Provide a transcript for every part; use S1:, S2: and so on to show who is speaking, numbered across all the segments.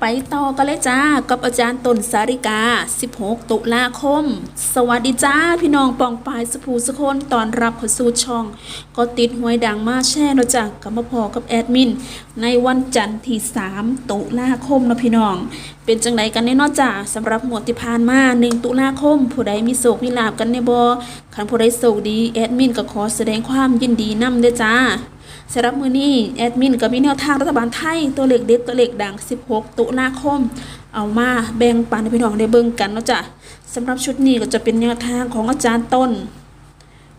S1: ไปต่อกันเลยจ้า กับอาจารย์ตนสาริกา 16 ตุลาคม สวัสดีจ้า พี่น้องปองปายสภูสคนตอนรับข้าสู่ช่อง ก็ติดหวยดังมาแช่เนาะจ้ะกับมาพอกับแอดมิน ในวันจันทร์ที่ 3 ตุลาคมเนาะพี่น้อง เป็นจังไดกันแน่นอจ้าสำหรับหมวดที่ผ่านมา 1 ตุลาคม ผู้ใดมีโศกมีลาบกันในบ่คันผู้ใดโศกดีแอดมินก็ขอแสดงความยินดีนำเด้อจ้า สำหรับมือนี้แอดมินก็มีแนวทางรัฐบาลไทยตัวเลขเด็ดตัวเลขดัง 16 ตุลาคม เอามาแบ่งปันให้พี่น้องได้เบิ่งกันเนาะจ้ะสำหรับชุดนี้ก็จะเป็นแนวทางของอาจารย์ต้น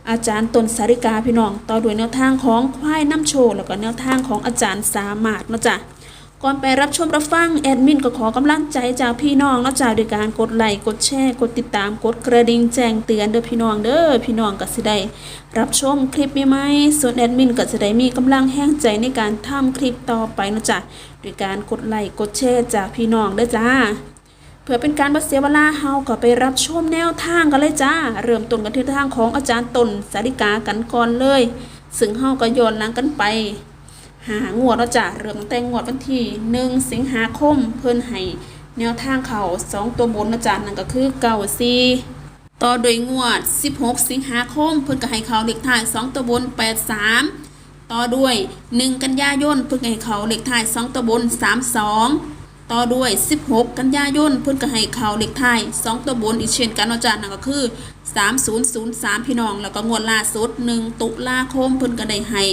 S1: อาจารย์ตนสาริกาพี่น้อง ต่อด้วยแนวทางของควายน้ำโชว์แล้วก็แนวทางของอาจารย์สามารถเนาะจ้ะ ก่อนไปรับชมรับฟังแอดมินก็ขอกำลังใจจากพี่น้องนะจ้ะโดยการกดไลค์กดแชร์กดติดตามกดกระดิ่งแจ้งเตือนเด้อพี่น้องเด้อพี่น้องก็สิได้รับชมคลิปใหม่ๆส่วนแอดมินก็จะได้มีกำลังแห้งใจในการทำคลิปต่อไปนะจ้ะโดยการกดไลค์กดแชร์จากพี่น้องเด้อจ้าเพื่อเป็นการบ่เสียเวลาเฮาก็ไปรับชมแนวทางกันเลยจ้า เริ่มต้นกันที่ทางของอาจารย์ตนสาริกากันก่อนเลย ซึ่งเฮาก็ย้อนหลังกันไป หางวดแล้วจ้ะเริ่มตั้งแต่งวดวันที่1สิงหาคมเพิ่นให้แนวทางเขาสองตัวบนนะจ๊ะนั่นก็คือเกาซีต่อโดยงวด 16 สิงหาคม เพิ่นก็ให้เขาเลขท้ายสองตัวบน 83 ต่อด้วย 1 กันยายนเพิ่นก็ให้เขาเลขท้ายสองตัวบน 32 ต่อด้วย 16 กันยายนเพิ่นก็ให้เขาเลขท้าย 2 ตัวบนอีกเช่นกันนาะจ้ะนั่นก็คือ 3003 พี่น้อง แล้วก็งวดล่าสุด 1 ตุลาคมเพิ่นก็ได้ให้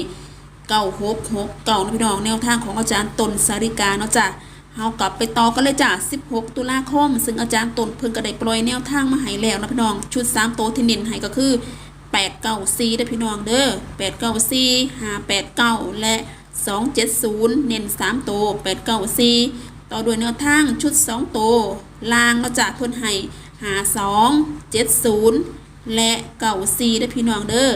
S1: เก่าหกหกเก่านะพี่น้องแนวทางของอาจารย์ตนสาริกาเนาะจ้ะเฮากลับไปต่อกันเลยจ้ะ 16 ตุลาคม ซึ่งอาจารย์ตนเพิ่งกระได้ปล่อยแนวทางมาให้แล้วนะพี่น้อง ชุด 3 โตที่เน้นให้ก็คือ 894นะพี่น้องเด้อ894 589 และ 270 เน้น3 โต 894 ต่อด้วยแนวทางชุด 2 โต ลางก็จะเพิ่นให้5270 และ 94นะพี่น้องเด้อ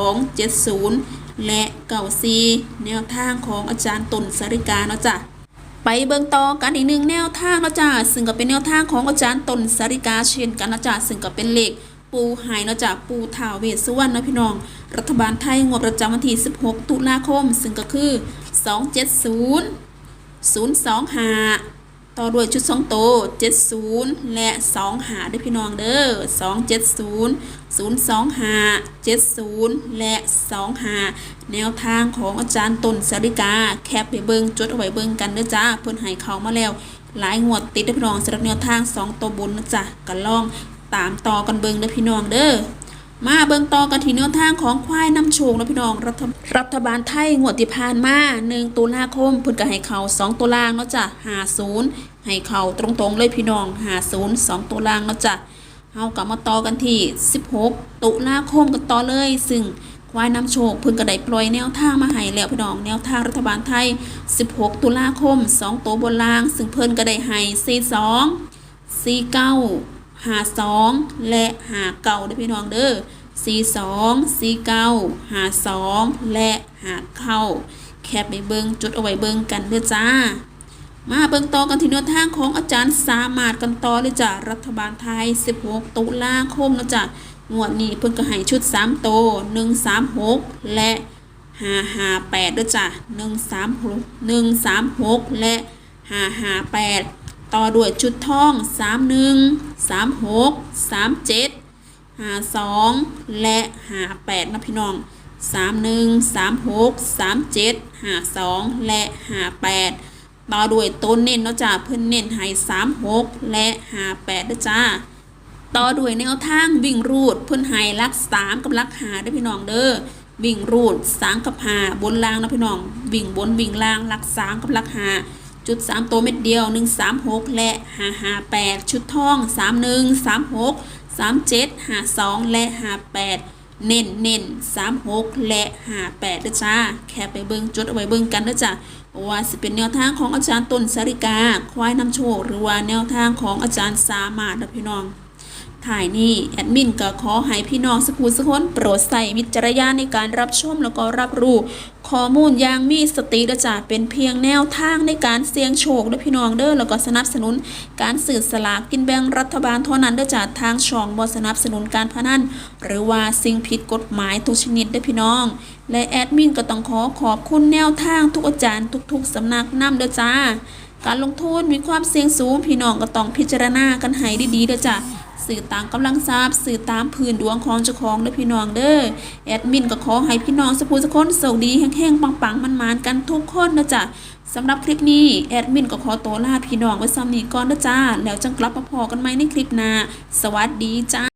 S1: 5270 และเก่าซีแนวทางของอาจารย์ตนสริกาเนาะจ้ะไปเบิ่งต่อกันอีกหนึ่งแนวทางเนาะจ้ะซึ่งก็เป็นแนวทางของอาจารย์ตนสริกาเช่นกันเนาะจ้ะซึ่งก็เป็นเลขปูหายเนาะจ้ะปูถ่าวเวสวรรณเนาะพี่น้อง รัฐบาลไทยงวดประจำวันที่ 16 ตุลาคม ซึ่งก็คือ 270 025 ต่อด้วยชุด2โต70และ2หาด้วยพี่น้องเด้อ270 025 70และ2หาแนวทางของอาจารย์ตนสาริกา แคปไปเบิงจดเอาไว้เบิงกันเด้อจ้า เพิ่นให้เขามาแล้ว หลายงวดติดเด้อพี่น้องสำหรับแนวทาง2ตัวบนนะจ๊ะกันลองตามต่อกันเบิงเด้อพี่น้องเด้อ มาเบิ่งต่อกันที่แนวทางของควายน้ำโชงนะพี่น้องรัฐรัฐบาลไทยงวดที่ผ่านมา1ตุลาคมเพิ่นก็ให้เขา2ตัวล่างเนาะจ้ะ50ให้เขาตรงๆเลยพี่น้อง50 2ตัวล่างเนาะจ้ะเฮากลับมาต่อกันที่ 16 ตุลาคมกันต่อเลย ซึ่งควายน้ำโชคเพิ่นก็ได้ปล่อยแนวทางมาให้แล้วพี่น้องแนวทางรัฐบาลไทย 16 ตุลาคม 2 ตัวบนล่าง ซึ่งเพิ่นก็ได้ให้ 42สี่เก้า หาสองและหาเก่าเด้อพี่น้องเด้อสี่สองสี่เก้าหาสองและหาเข้า แคปไปเบิงจุดเอาไว้เบิงกันเด้อจ้า มาเบิงต่อกันที่แนวทางของอาจารย์สามารถกันต่อเลยจ้ะรัฐบาลไทย 16 ตุลาคมนะจ้ะงวดนี้เพิ่นก็ให้ชุด 3 โต 136 และ 558ด้วยจ้ะ136 136 และ 558 ต่อด้วยชุดทอง 31 36 37 52 และ 58นะพี่น้อง 31 36 37 52 และ 58 ต่อด้วยต้นเน้นเนาะจ้าเพิ่นเน้นให้36 และ 58ด้วยจ้าต่อด้วยแนวทางวิ่งรูดเพิ่นให้ลักสามกับลักหาเด้พี่น้องเด้อวิ่งรูดสามกับหาบนล่างนะพี่น้องวิ่งบนวิ่งล่างลักสามกับลักหา จุดสามตัวเม็ดเดียวหนึ่งสามหกและห้าห้าแปดชุดทองสามหนึ่งสามหกสามเจ็ดห้าสองและห้าแปดเน้นเน้นสามหกและห้าแปดเด้อจ้า แค่ไปเบิ้งจดเอาไว้เบิ้งกันด้อจ้าว่าสิเป็นแนวทางของอาจารย์ต้นสริกา ควายนำโชค หรือว่าแนวทางของอาจารย์สามารถนะพี่น้อง ถ่ายนี่แอดมินก็ขอให้พี่น้องสกูสกคนโปรดใส่วิจารณญาณในการรับชมแล้วก็รับรู้ข้อมูลอย่างมีสติเด้อจ้าเป็นเพียงแนวทางในการเสี่ยงโชคเด้อพี่น้องเด้อแล้วก็สนับสนุน การสื่อสลากกินแบ่งรัฐบาลเท่านั้นเด้อจ้าทางช่องบ่สนับสนุนการพนันหรือว่าสิ่งผิดกฎหมายทุกชนิดเด้อพี่น้อง และแอดมินก็ต้องขอขอบคุณแนวทางทุกอาจารย์ทุก ๆสำนักนำเด้อจ้าการลงทุนมีความเสี่ยงสูงพี่น้องก็ต้องพิจารณากันให้ดีๆเด้อจ้ะ สื่อตามกำลังทรับสื่อตามพื้นดวงของเจ้าของเด้อพี่น้องเด้อแอดมินก็ขอให้พี่น้องสุภูสกคนโชคดีแห้งๆปังๆมันๆกันทุกคนนะจ๊ะสำหรับคลิปนี้แอดมินก็ขอตัวลาพี่น้องไว้ซ้ำนี้ก่อนนะจ้าแล้วจังกลับมาพอกันไหมในคลิปหน้าสวัสดีจ้า